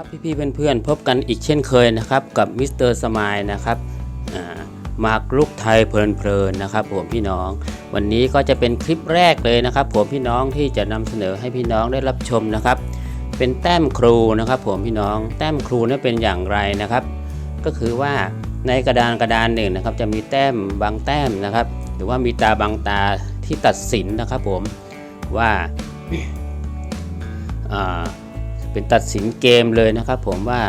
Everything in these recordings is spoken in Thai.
ครับพี่ๆเพื่อนๆพบกันอีกเช่นเคยนะครับกับมิสเตอร์สมายนะครับมาร์กลุกไทยเพลินๆนะครับผมพี่น้อง วันนี้ก็จะเป็นคลิปแรกเลยนะครับ ผมพี่น้องที่จะนำเสนอให้พี่น้องได้รับชมนะครับ เป็นแต้มครูนะครับ ผมพี่น้องแต้มครูนั้นเป็นอย่างไรนะครับ ก็คือว่าในกระดานกระดานหนึ่งนะครับ จะมีแต้มบางแต้มนะครับ หรือว่ามีตาบางตาที่ตัดสินนะครับ ผมว่า เป็นตัดสินเกมเลยนะครับ ผมว่า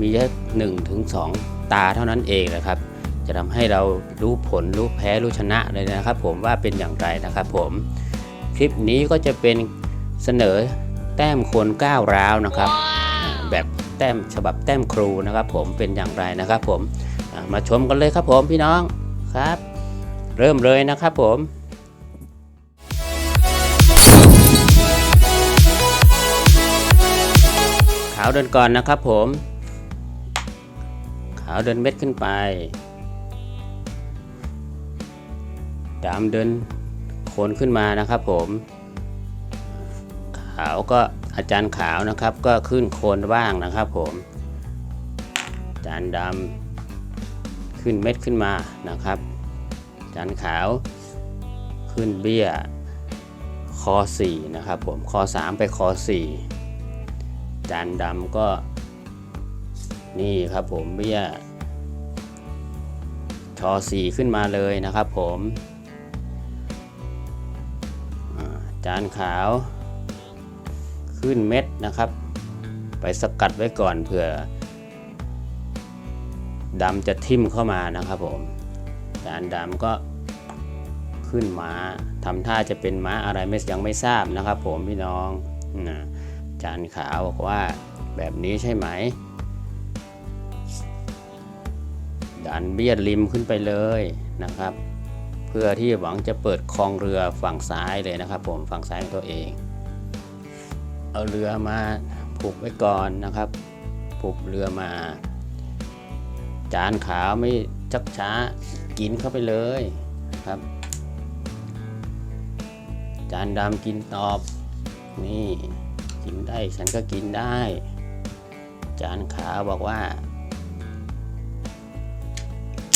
มีแค่หนึ่งถึงสองตาเท่านั้นเองนะครับ จะทำให้เรารู้ผลรู้แพ้รู้ชนะเลยนะครับ ผมว่าเป็นอย่างไรนะครับผมคลิปนี้ก็จะเป็นเสนอแต้มคนก้าวร้าวนะครับ แบบแต้มฉบับแต้มครูนะครับ ผมเป็นอย่างไรนะครับ ผมมาชมกันเลยครับผมพี่น้องครับ เริ่มเลยนะครับผม ขาวเดินก่อนนะครับผม ขาวเดินเม็ดขึ้นไปดำเดินโคนขึ้นมานะครับผม ขาวก็อาจารย์ขาวนะครับก็ขึ้นโคนบ้างนะครับผม อาจารย์ดำขึ้นเม็ดขึ้นมานะครับ อาจารย์ขาวขึ้นเบี้ยคอ4นะครับผมคอ3ไปคอ4 จานดำก็ นี่ครับผมเบี้ยชอสีขึ้นมาเลยนะครับผมจานขาว ขึ้นเม็ดนะครับ ไปสกัดไว้ก่อนเผื่อดำจะทิ่มเข้ามานะครับผมจานดำก็ขึ้นม้าทำท่าจะเป็นม้าอะไรไม่ยังไม่ทราบนะครับผมพี่น้องนะ จานขาวบอกว่าแบบนี้ใช่ไหม ดันเบี้ยริมขึ้นไปเลยนะครับ เพื่อที่หวังจะเปิดคลองเรือฝั่งซ้ายเลยนะครับ ผมฝั่งซ้ายของตัวเอง เอาเรือมาผูกไว้ก่อนนะครับผูกเรือมา จานขาวไม่ชักช้ากินเข้าไปเลยครับ จานดำกินตอบนี่ กินได้ ฉันก็กินได้ จานขาวบอกว่า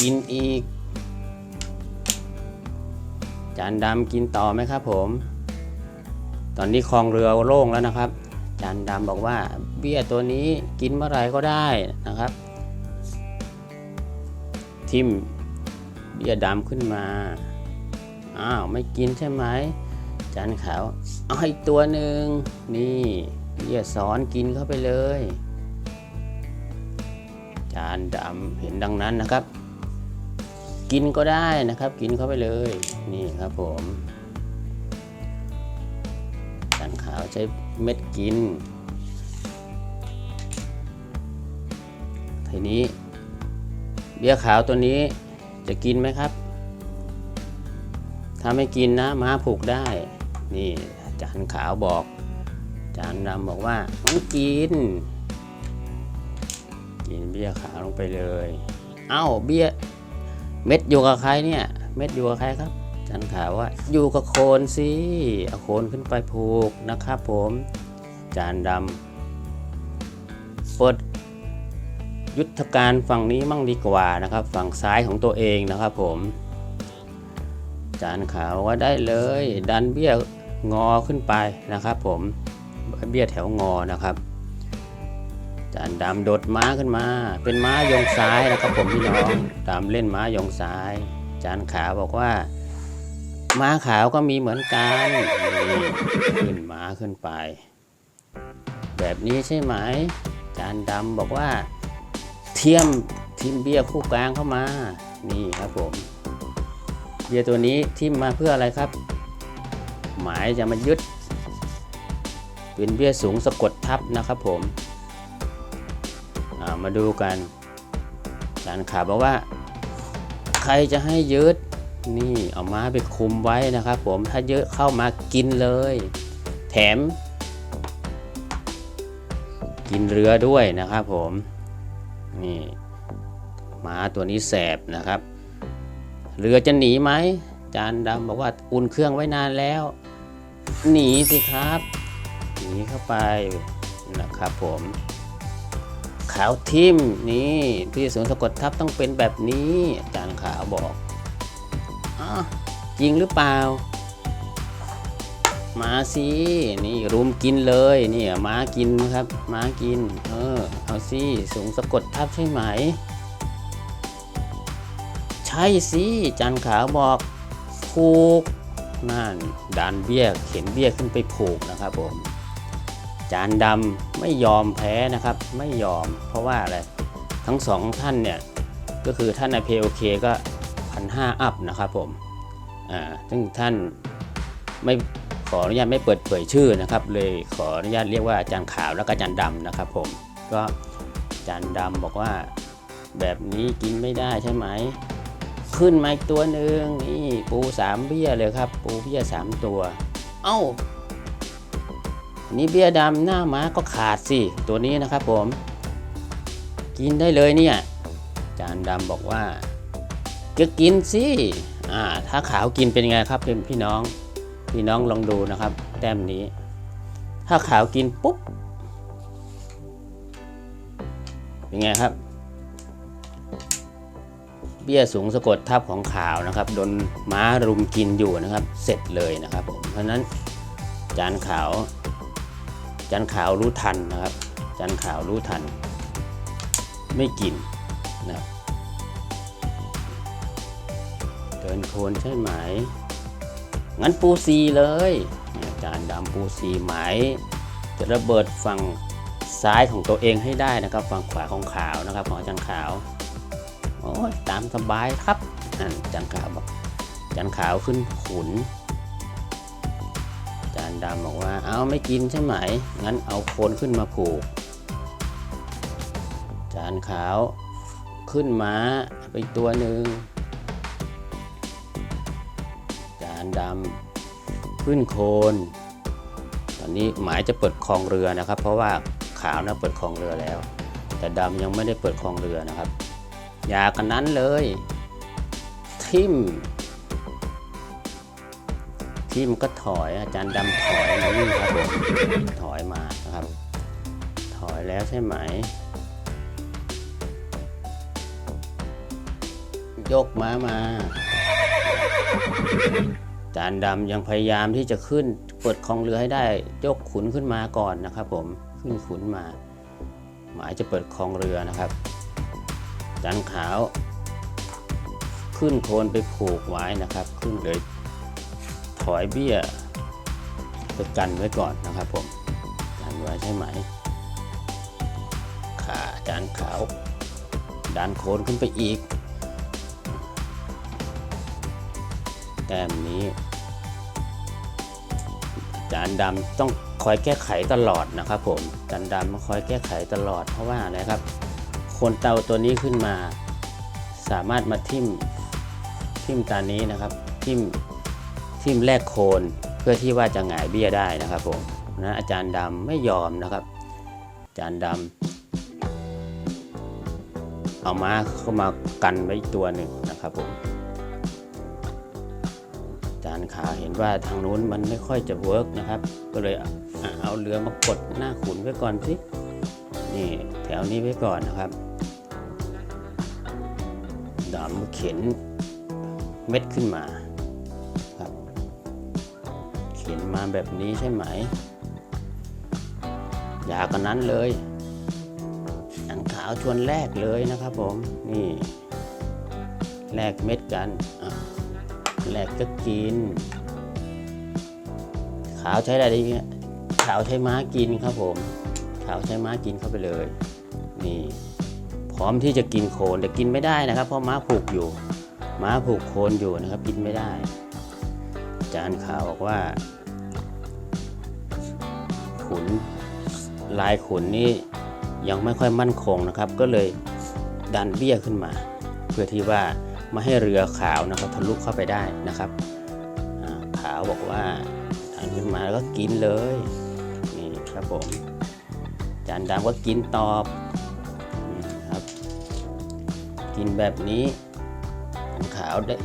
กินอีก จานดำกินต่อไหมครับผม ตอนนี้คลองเรือโล่งแล้วนะครับ จานดำบอกว่า เบี้ยตัวนี้กินเมื่อไหร่ก็ได้นะครับ ทิมเบี้ยดำขึ้นมา อ้าว ไม่กินใช่ไหม จานขาวเอาอีกตัวหนึ่งนี่เบี้ยสอนกินเข้าไปเลย จานดำเห็นดังนั้นนะครับ กินก็ได้นะครับ กินเข้าไปเลย นี่ครับผมจานขาวใช้เม็ดกิน ทีนี้ เบี้ยขาวตัวนี้จะกินไหมครับถ้าไม่กินนะม้าผูกได้ นี่จานขาวบอก จานดำบอกว่าต้องกิน กินเบี้ยขาวลงไปเลย เอ้าเบี้ยเม็ดอยู่กับใครเนี่ย เม็ดอยู่กับใครครับ จานขาวว่าอยู่กับโคนสิเอาโคนขึ้นไปผูกนะครับผม จานดำเปิดยุทธการฝั่งนี้มั่งดีกว่านะครับ ฝั่งซ้ายของตัวเองนะครับผม จานขาวว่าได้เลย ดันเบี้ย งอขึ้นไปนะครับ ผมเบี้ยแถวงอนะครับจานดำโดดม้าขึ้นมา เป็นม้ายองซ้ายนะครับผมพี่น้องตามเล่นม้ายองซ้าย จานขาวบอกว่า ม้าขาวก็มีเหมือนกันนี่ขึ้นม้าขึ้นไป แบบนี้ใช่ไหม จานดำบอกว่า เทียมทิมเบี้ยคู่กลางเข้ามา นี่ครับผม เบี้ยตัวนี้ทิมมาเพื่ออะไรครับ หมายจะมายึดเป็นเบี้ยสูงสะกดทับนะครับผมามาดูกันจานขาบอกว่า ใครจะให้ยึดนี่เอาม้าไปคุมไว้นะครับผมถ้าเยอะเข้ามากินเลย แถม กินเรือด้วยนะครับผมนี่ม้าตัวนี้แสบนะครับ เรือจะหนีไหมจานดำบอกว่าอุ่นเครื่องไว้นานแล้ว หนีสิครับ หนีเข้าไปนะครับผมขาวทิมนี่พี่สวนสะกดทับต้องเป็นแบบนี้อาจารย์ขาวบอกอจริงหรือเปล่า มาสินี่รุมกินเลยนี่ม้ากินครับม้ากิน เออเอาสิสูงสะกดทับใช่ไหม ใช่สิจันขาวบอกผูก นั่นดันเบี้ยเข็นเบี้ยขึ้นไปผูกนะครับผมจานดำไม่ยอมแพ้นะครับ ไม่ยอม เพราะว่าอะไรทั้งสองท่านเนี่ยก็คือท่านในเพโอเคก็พันห้าอัพนะครับผมอ่าซึ่งท่านไม่ขออนุญาตไม่เปิดเผยชื่อนะครับ เลยขออนุญาตเรียกว่าอาจารย์ขาวแล้วก็อาจารย์ดำนะครับ ผมก็อาจารย์ดำบอกว่าแบบนี้กินไม่ได้ใช่ไหม ขึ้นมาอีกตัวหนึ่งนี่ปูสามเบี้ยเลยครับ ปูเบี้ยสามตัว เอ้านี่เบี้ยดำหน้าม้าก็ขาดสิตัวนี้นะครับผม กินได้เลยเนี่ยจานดำบอกว่าก็กินสิอ่าถ้าขาวกินเป็นไงครับพี่น้อง พี่น้องลองดูนะครับ แต้มนี้ ถ้าขาวกินปุ๊บเป็นไงครับ เบี้ยสูงสะกดทับของขาวนะครับโดนม้ารุมกินอยู่นะครับ เสร็จเลยนะครับผมเพราะนั้นจานขาว จานขาวรู้ทันนะครับ จานขาวรู้ทัน ไม่กินนะครับเกินโคนใช่ไหม งั้นปูซีเลยเนี่ยจานดำปูซีไหม จะระเบิดฝั่งซ้ายของตัวเองให้ได้นะครับ ฝั่งขวาของขาวนะครับ ของอาจารย์ขาว โอ้ยตามสบายครับนั่นอาจารย์ขาวบอกอาจารย์ขาวขึ้นขุน จานดำบอกว่า เอาไม่กินใช่ไหม งั้นเอาโคนขึ้นมาผูก จานขาวขึ้นม้าไปตัวหนึ่ง จานดำขึ้นโคน ตอนนี้หมายจะเปิดคลองเรือนะครับ เพราะว่าขาวนะเปิดคลองเรือแล้ว แต่ดำยังไม่ได้เปิดคลองเรือนะครับ อย่ากันนั้นเลย ทิมทีมก็ถอยอาจารย์ดำถอยมาวิ่งครับผมถอยมานะครับ ถอยแล้วใช่ไหม ยกม้ามาอาจารย์ดำยังพยายามที่จะขึ้นเปิดคลองเรือให้ได้ ยกขุนขึ้นมาก่อนนะครับผมขึ้นขุนมา หมายจะเปิดคลองเรือนะครับ อาจารย์ขาว ขึ้นโคนไปผูกไว้นะครับ ขึ้นเลยถอยเบี้ยไปกันไว้ก่อนนะครับผมกันไว้ใช่ไหม ขาจานขาวดันโคนขึ้นไปอีก แต้มนี้จานดำต้องคอยแก้ไขตลอดนะครับผมจานดำมาคอยแก้ไขตลอดเพราะว่าอะไรครับ คนเตาตัวนี้ขึ้นมา สามารถมาทิ่มทิ่มตานี้นะครับทิ่มทิ่มแรกโคนเพื่อที่ว่าจะหงายเบี้ยได้นะครับผมนะอาจารย์ดำไม่ยอมนะครับ อาจารย์ดำเอามาเข้ามากันไว้ตัวหนึ่งนะครับผมอาจารย์ขาเห็นว่าทางนู้นมันไม่ค่อยจะเวิร์กนะครับ ก็เลยเอาเรือมากดหน้าขุนไว้ก่อนสินี่แถวนี้ไว้ก่อนนะครับ ดำเข็นเม็ดขึ้นมาครับเขียนมาแบบนี้ใช่ไหมอยากกันนั้นเลยอันขาวชวนแรกเลยนะครับผม นี่แลกเม็ดกันแลกก็กิน ขาวใช้อะไรดีเนี่ยขาวใช้ม้ากินครับผม ขาวใช้ม้ากินเข้าไปเลย นี่ พร้อมที่จะกินโคนแต่กินไม่ได้นะครับ เพราะม้าผูกอยู่ ม้าผูกโคนอยู่นะครับกินไม่ได้อาจารย์ข่าวบอกว่า ขุนลายขุนนี่ยังไม่ค่อยมั่นคงนะครับ ก็เลยดันเบี้ยขึ้นมา เพื่อที่ว่าไม่ให้เรือขาวนะครับทะลุเข้าไปได้นะครับขาวบอกว่าดันขึ้นมาแล้วก็กินเลยนี่ครับผมจารย์ดำก็กินตอบนี่ครับ กินแบบนี้ขาวได้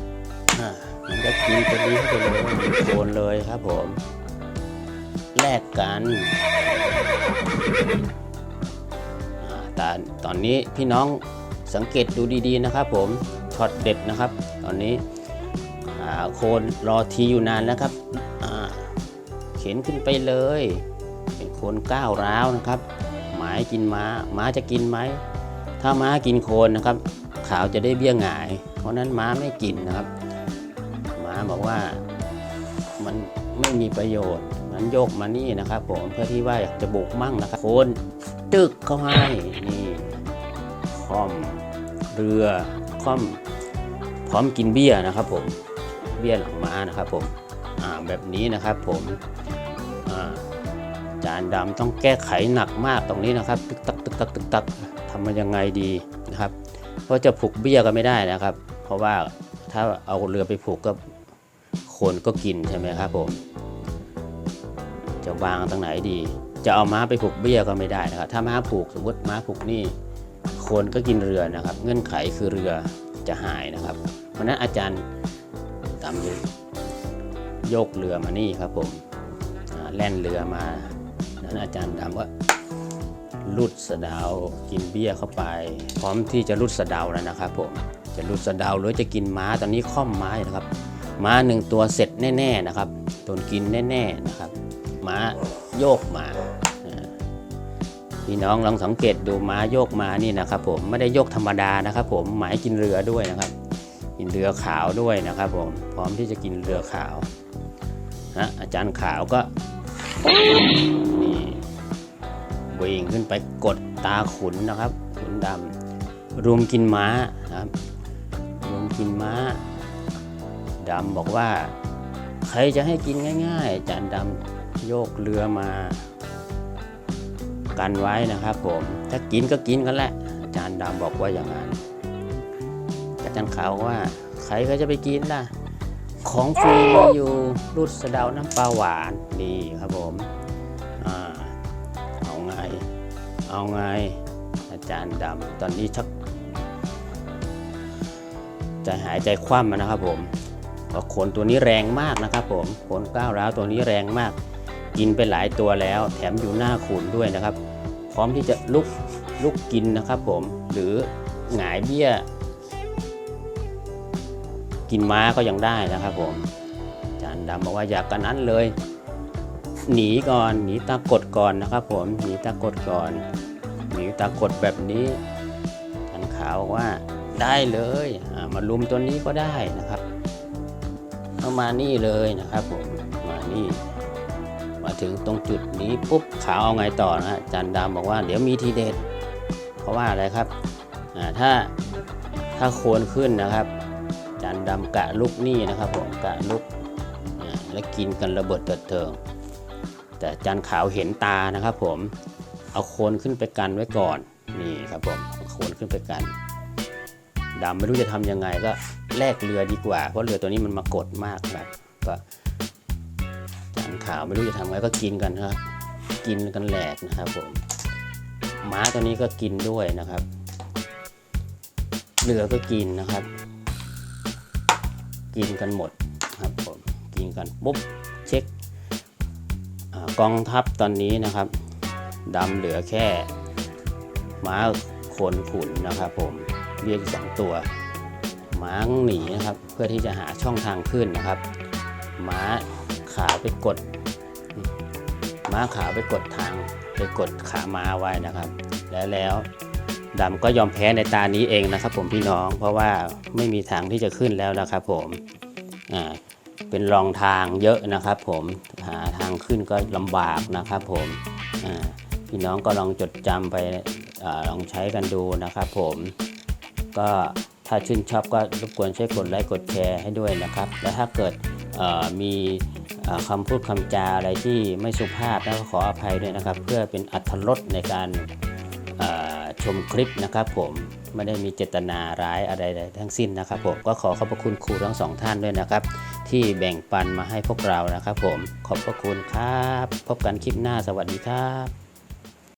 มันก็กินตัวนี้เข้าไปเลยโคนเลยครับผมแลกกันอ่าแต่ตอนนี้พี่น้องสังเกตดูดีๆนะครับผมช็อตเด็ดนะครับ ตอนนี้โคนรอทีอยู่นานแล้วครับเข็นขึ้นไปเลย เป็นโคนก้าวร้าวนะครับ หมายกินม้าม้าจะกินไหมถ้าม้ากินโคนนะครับ ขาวจะได้เบี้ยหงาย เพราะนั้นม้าไม่กินนะครับ ม้าบอกว่ามันไม่มีประโยชน์มันโยกมานี่นะครับ ผมเพื่อที่ว่าอยากจะบุกมั่งนะครับโคนตึกเข้าให้นี่คอมเรือคอมพร้อมกินเบี้ยนะครับผมเบี้ยหลังม้านะครับผมอ่าแบบนี้นะครับผมอ่าจานดำต้องแก้ไขหนักมากตรงนี้นะครับ ตึกตักตึกตักตึกตักทำมันยังไงดีนะครับ เพราะจะผูกเบี้ยก็ไม่ได้นะครับ เพราะว่าถ้าเอาเรือไปผูกก็คนก็กินใช่ไหมครับผม จะวางตรงไหนดี จะเอาม้าไปผูกเบี้ยก็ไม่ได้นะครับ ถ้าม้าผูกสมมติม้าผูกนี่คนก็กินเรือนะครับ เงื่อนไขคือเรือจะหายนะครับ เพราะนั้นอาจารย์ตามโยกเรือมานี่ครับผมแล่นเรือมานั้นอาจารย์ดำก็ ลุดสะดาวกินเบี้ยเข้าไป พร้อมที่จะลุดสะดาวแล้วนะครับผมจะลุดสะดาวหรือจะกินม้าตอนนี้ค่อมม้าอยู่นะครับม้าหนึ่งตัวเสร็จแน่ๆนะครับโดนกินแน่ๆนะครับ ม้าโยกมาอ่าพี่น้องลองสังเกตดูม้าโยกมานี่นะครับ ผมไม่ได้โยกธรรมดานะครับ ผมหมายกินเรือด้วยนะครับ กินเรือขาวด้วยนะครับ ผมพร้อมที่จะกินเรือขาวนะอาจารย์ขาวก็นี่ วิ่งขึ้นไปกดตาขุนนะครับ ขุนดำรุมกินม้านะครับรุมกินม้าดำบอกว่า ใครจะให้กินง่ายๆจานดำโยกเรือมา กันไว้นะครับผม ถ้ากินก็กินกันแหละอาจารย์ดำบอกว่าอย่างนั้นอาจารย์ขาวว่าใครก็จะไปกินล่ะ ของฟรีมีอยู่รูดสะเดาน้ำปลาหวานนี่ครับผม เอาไงอาจารย์ดำตอนนี้ชักใจหายใจคว่ำนะครับผมเพราะขนตัวนี้แรงมากนะครับผมขนก้าวร้าวตัวนี้แรงมาก กินไปหลายตัวแล้ว แถมอยู่หน้าขุนด้วยนะครับ พร้อมที่จะลุกลุกกินนะครับผมหรือหงายเบี้ย กินม้าก็ยังได้นะครับผมอาจารย์ดำบอกว่าอยากกันนั้นเลย หนีก่อนหนีตากดก่อนนะครับ ผมหนีตากดก่อนหนีตากดแบบนี้อาจารย์ขาวว่าได้เลยมาลุมตัวนี้ก็ได้นะครับเข้ามานี่เลยนะครับ ผมมานี่มาถึงตรงจุดนี้ปุ๊บขาวเอาไงต่อนะฮะอาจารย์ดำบอกว่าเดี๋ยวมีทีเด็ดเพราะว่าอะไรครับถ้าถ้าโคนขึ้นนะครับจานดำกะลุกนี่นะครับ ผมกะลุกแล้วกินกันระเบิดเถิดเทิง แต่จานขาวเห็นตานะครับผมเอาโคนขึ้นไปกันไว้ก่อนนี่ครับผมโคนขึ้นไปกันดำไม่รู้จะทำยังไงก็แลกเรือดีกว่า เพราะเรือตัวนี้มันมากดมากครับก็จานขาวไม่รู้จะทำไงก็กินกันครับกินกันแหลกนะครับผมม้าตัวนี้ก็กินด้วยนะครับเรือก็กินนะครับ กินกันหมดครับผมกินกันปุ๊บ กองทัพตอนนี้นะครับดำเหลือแค่ม้าขนขุนนะครับ ผมเรียกสองตัวม้าหนีนะครับเพื่อที่จะหาช่องทางขึ้นนะครับ ม้าขาไปกด ม้าขาไปกดทางไปกดขาม้าไว้นะครับ แล้วแล้วดำก็ยอมแพ้ในตานี้เองนะครับ ผมพี่น้องเพราะว่าไม่มีทางที่จะขึ้นแล้วนะครับ ผมอ่าเป็นรองทางเยอะนะครับ ผมหา ขึ้นก็ลำบากนะครับผมพี่น้องก็ลองจดจำไปอลองใช้กันดูนะครับผมก็ถ้าชื่นชอบก็รบกวนช่วยกดไลค์กดแชร์ให้ด้วยนะครับ และถ้าเกิดมีคำพูดคำจาอะไรที่ไม่สุภาพก็ขออภัยด้วยนะครับ เพื่อเป็นอัธรสในการชมคลิปนะครับผมไม่ได้มีเจตนาร้ายอะไรใดทั้งสิ้นนะครับผมก็ขอขอบพระคุณครูทั้งสองท่านด้วยนะครับ ที่แบ่งปันมาให้พวกเรานะครับผม ขอบพระคุณครับ พบกันคลิปหน้าสวัสดีครับ